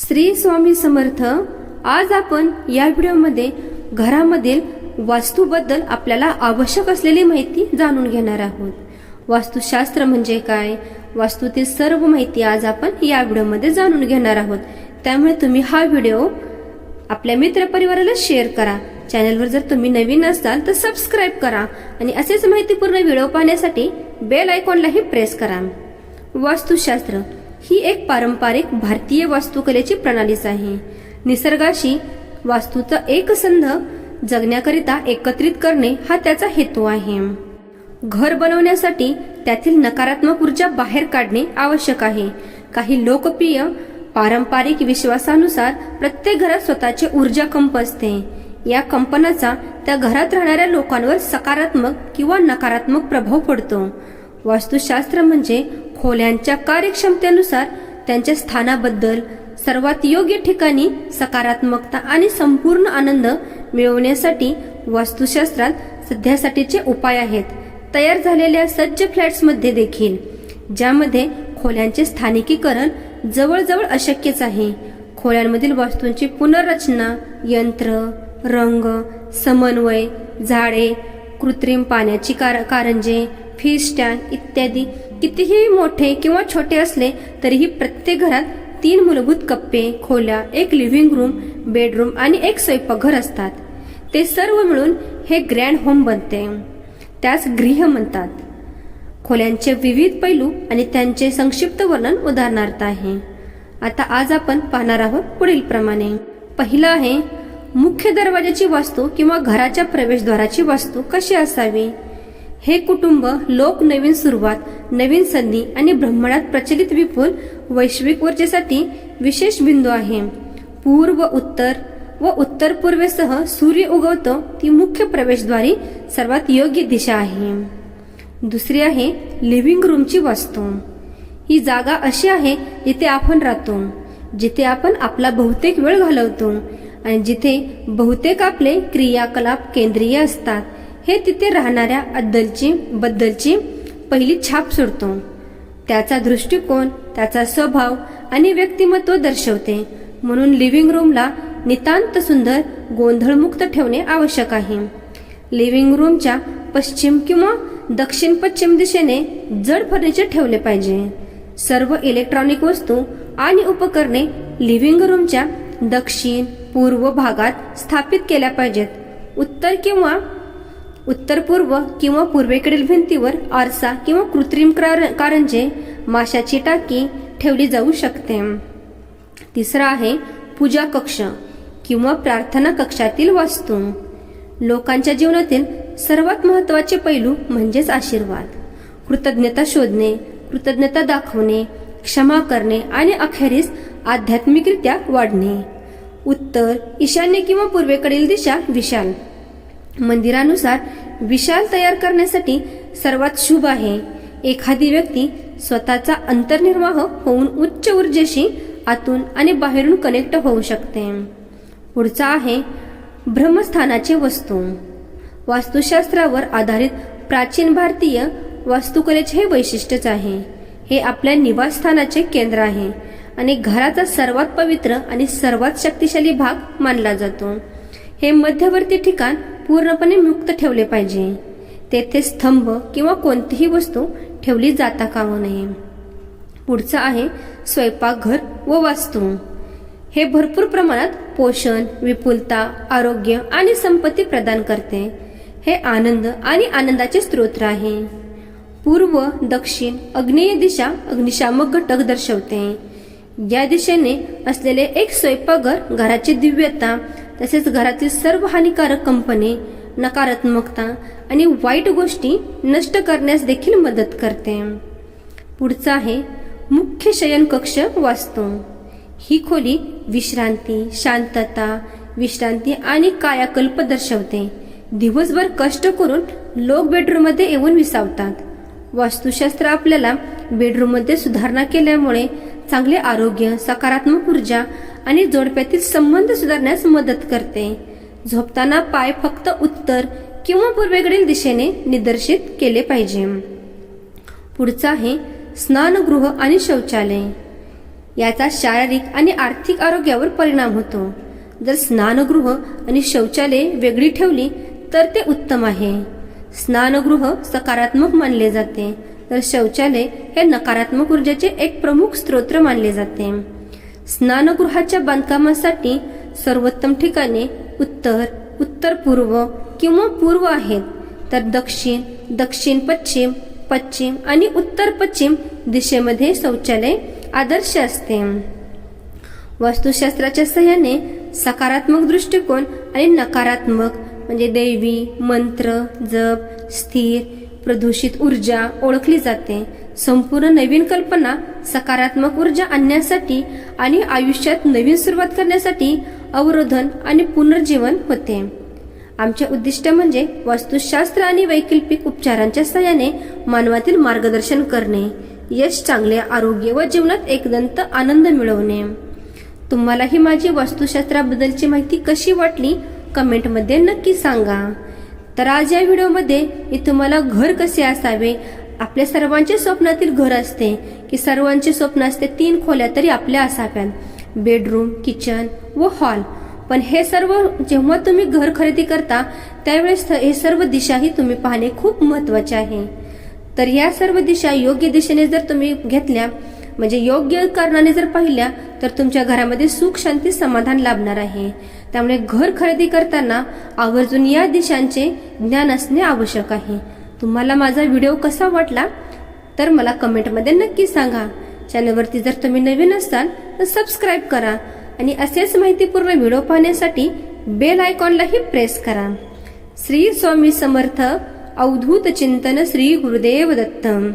श्री स्वामी समर्थ आज आपण या व्हिडिओमध्ये घरामधील वास्तूबद्दल आपल्याला आवश्यक असलेली माहिती जाणून घेणार आहोत. वास्तुशास्त्र म्हणजे काय? वास्तूतील सर्व माहिती आज आपण या व्हिडिओमध्ये जाणून घेणार आहोत. त्यामुळे तुम्ही हा व्हिडिओ आपल्या मित्रपरिवाराला शेअर करा. चॅनलवर जर तुम्ही नवीन असाल तर सबस्क्राईब करा आणि असेच माहितीपूर्ण व्हिडिओ पाहण्यासाठी बेल आयकॉनलाही प्रेस करा. वास्तुशास्त्र. ही एक पारंपरिक भारतीय वास्तुकलेची प्रणालीच आहे. निसर्गाशी वास्तूचा एकसंध जगण्याकरिता एकत्रित करणे हा त्याचा हेतू आहे. घर बनवण्यासाठी त्यातील नकारात्मक ऊर्जा बाहेर काढणे आवश्यक आहे. काही लोकप्रिय पारंपरिक विश्वासानुसार प्रत्येक घरात स्वतःचे ऊर्जा कंप असते. या कंपनाचा त्या घरात राहणाऱ्या लोकांवर सकारात्मक किंवा नकारात्मक प्रभाव पडतो. वास्तुशास्त्र म्हणजे खोल्यांच्या कार्यक्षमतेनुसार त्यांच्या स्थानाबद्दल सर्वात योग्य ठिकाणी सकारात्मकता आणि संपूर्ण आनंद मिळवण्यासाठी वास्तुशास्त्रात सध्यासाठीचे उपाय आहेत. तयार झालेल्या सज्ज फ्लॅट्समध्ये देखील ज्यामध्ये खोल्यांचे स्थानिकीकरण जवळजवळ अशक्यच आहे. खोल्यांमधील वास्तूंची पुनर्रचना यंत्र रंग समन्वय झाडे कृत्रिम पाण्याची कार कारंजे फिश स्टँड इत्यादी कितीही मोठे किंवा छोटे असले तरीही प्रत्येक घरात तीन मूलभूत कप्पे खोल्या एक लिव्हिंग रूम बेडरूम आणि एक स्वयंपाकघर असतात. ते सर्व मिळून हे ग्रँड होम बनते. त्यास गृह म्हणतात. खोल्यांचे विविध पैलू आणि त्यांचे संक्षिप्त वर्णन उदाहरणार्थ आहे. आता आज आपण पाहणार आहोत पुढील प्रमाणे पहिलं आहे मुख्य दरवाजाची वास्तू किंवा घराच्या प्रवेशद्वाराची वास्तू कशी असावी? हे कुटुंब लोक नवीन सुरुवात नवीन संधी आणि ब्रह्मांडात प्रचलित विपुल वैश्विक ऊर्जेसाठी विशेष बिंदू आहे. पूर्व उत्तर व उत्तर पूर्वेसह सूर्य उगवतो ती मुख्य प्रवेशद्वारी सर्वात योग्य दिशा आहे. दुसरी आहे लिव्हिंग रूमची वास्तू. ही जागा अशी आहे जिथे आपण राहतो जिथे आपण आपला बहुतेक वेळ घालवतो आणि जिथे बहुतेक आपले क्रियाकलाप केंद्रीय असतात. हे तिथे राहणाऱ्या अद्दलची बद्दलची पहिली छाप सोडतो. त्याचा दृष्टिकोन त्याचा स्वभाव आणि व्यक्तिमत्व दर्शवते. म्हणून लिव्हिंग रूमला नितांत सुंदर गोंधळमुक्त ठेवणे आवश्यक आहे. लिव्हिंग रूमच्या पश्चिम किंवा दक्षिण पश्चिम दिशेने जड फर्निचर ठेवले पाहिजे. सर्व इलेक्ट्रॉनिक वस्तू आणि उपकरणे लिव्हिंग रूमच्या दक्षिण पूर्व भागात स्थापित केल्या पाहिजेत. उत्तर किंवा उत्तर पूर्व किंवा पूर्वेकडील भिंतीवर आरसा किंवा कृत्रिम कार- कारंजे माशाची टाकी ठेवली जाऊ शकते. तिसरा आहे पूजा कक्ष किंवा प्रार्थना कक्षातील वास्तू. लोकांच्या जीवनातील सर्वात महत्त्वाचे पैलू म्हणजेच आशीर्वाद. कृतज्ञता शोधणे कृतज्ञता दाखवणे क्षमा करणे आणि अखेरीस आध्यात्मिकरित्या वाढणे. उत्तर ईशान्य किंवा पूर्वेकडील दिशा विशाल. मंदिरानुसार विशाल तयार करण्यासाठी सर्वात शुभ आहे. एखादी व्यक्ती स्वतःचा अंतर्निर्वाह होऊन उच्च ऊर्जेशी आतून आणि बाहेरून कनेक्ट होऊ शकते. पुढचा आहे ब्रह्मस्थानाचे वस्तू. वास्तुशास्त्रावर आधारित प्राचीन भारतीय वास्तुकलेचे हे वैशिष्ट्यच आहे. हे आपल्या निवासस्थानाचे केंद्र आहे आणि घराचा सर्वात पवित्र आणि सर्वात शक्तिशाली भाग मानला जातो. हे मध्यवर्ती ठिकाण पूर्णपणे मुक्त ठेवले पाहिजे. तेथे स्तंभ किंवा कोणतीही वस्तू ठेवली जाता कामा नये. पुढचं आहे स्वयंपाकघर व वास्तू. हे भरपूर प्रमाणात पोषण विपुलता आरोग्य आणि संपत्ती प्रदान करते. हे आनंद आणि आनंदाचे स्रोत आहे. पूर्व दक्षिण अग्नेय दिशा अग्निशामक घटक दर्शवते. या दिशेने असलेले एक स्वयंपाकघर घराची दिव्यता तसेच घरातील सर्व हानिकारक कंपने नकारात्मकता आणि वाईट गोष्टी नष्ट करण्यास देखील मदत करते. पुढचा आहे मुख्य शयन कक्ष वास्तू ही खोली विश्रांती शांतता विश्रांती आणि कायाकल्प दर्शवते. दिवसभर कष्ट करून लोक बेडरूममध्ये येऊन विसावतात. वास्तुशास्त्र आपल्याला बेडरूममध्ये सुधारणा केल्यामुळे चांगले आरोग्य सकारात्मक ऊर्जा आणि जोडप्यातील संबंध सुधारण्यास मदत करते. झोपताना पाय फक्त उत्तर किंवा पूर्वेकडील दिशेने निदर्शित केले पाहिजे. पुढचा आहे स्नानगृह आणि शौचालय. याचा शारीरिक आणि आर्थिक आरोग्यावर परिणाम होतो. जर स्नानगृह आणि शौचालय वेगळी ठेवली तर ते उत्तम आहे. स्नानगृह सकारात्मक मानले जाते. तर शौचालय हे नकारात्मक ऊर्जेचे एक प्रमुख स्रोत मानले जाते. स्नानगृहाच्या बांधकामासाठी सर्वोत्तम ठिकाणे उत्तर उत्तर पूर्व किंवा पूर्व आहेत. तर दक्षिण दक्षिण पश्चिम पश्चिम आणि उत्तर पश्चिम दिशेमध्ये शौचालय आदर्श असते. वास्तुशास्त्राच्या सहाय्याने सकारात्मक दृष्टिकोन आणि नकारात्मक म्हणजे दैवी मंत्र जप स्थिर प्रदूषित ऊर्जा ओळखली जाते. संपूर्ण नवीन कल्पना सकारात्मक ऊर्जा आणण्यासाठी आणि आयुष्यात नवीन सुरुवात करण्यासाठी अवरोधन आणि पुनर्जीवन होते. आमचे उद्दिष्ट म्हणजे वास्तुशास्त्र आणि वैकल्पिक उपचारांच्या सहाय्याने मानवातील मार्गदर्शन करणे यश चांगले आरोग्य व जीवनात एकदंत आनंद मिळवणे. तुम्हाला ही माझी वास्तुशास्त्राबद्दलची माहिती कशी वाटली कमेंटमध्ये नक्की सांगा. तर आज या व्हिडिओमध्ये मी तुम्हाला घर कसे असावे आपल्या सर्वांचे स्वप्नातील घर असते. की सर्वांचे स्वप्न असते तीन खोल्या तरी आपल्या असाव्यात. बेडरूम किचन व हॉल. पण हे सर्व जेव्हा तुम्ही घर खरेदी करता त्यावेळेस हे सर्व दिशाही तुम्ही पाहणे खूप महत्त्वाचे आहे. तर या सर्व दिशा योग्य दिशेने जर तुम्ही घेतल्या म्हणजे योग्य कारणाने जर पाहिल्या तर तुमच्या घरामध्ये सुख शांती समाधान लाभणार आहे. त्यामुळे घर खरेदी करताना आवर्जून या दिशांचे ज्ञान असणे आवश्यक आहे. तुम्हाला माझा व्हिडिओ कसा वाटला तर मला कमेंटमध्ये नक्की सांगा. चॅनलवरती जर तुम्ही नवीन असाल तर सबस्क्राईब करा आणि असेच माहितीपूर्ण व्हिडिओ पाहण्यासाठी बेल आयकॉनलाही प्रेस करा. श्री स्वामी समर्थ अवधूत चिंतन श्री गुरुदेव दत्तम.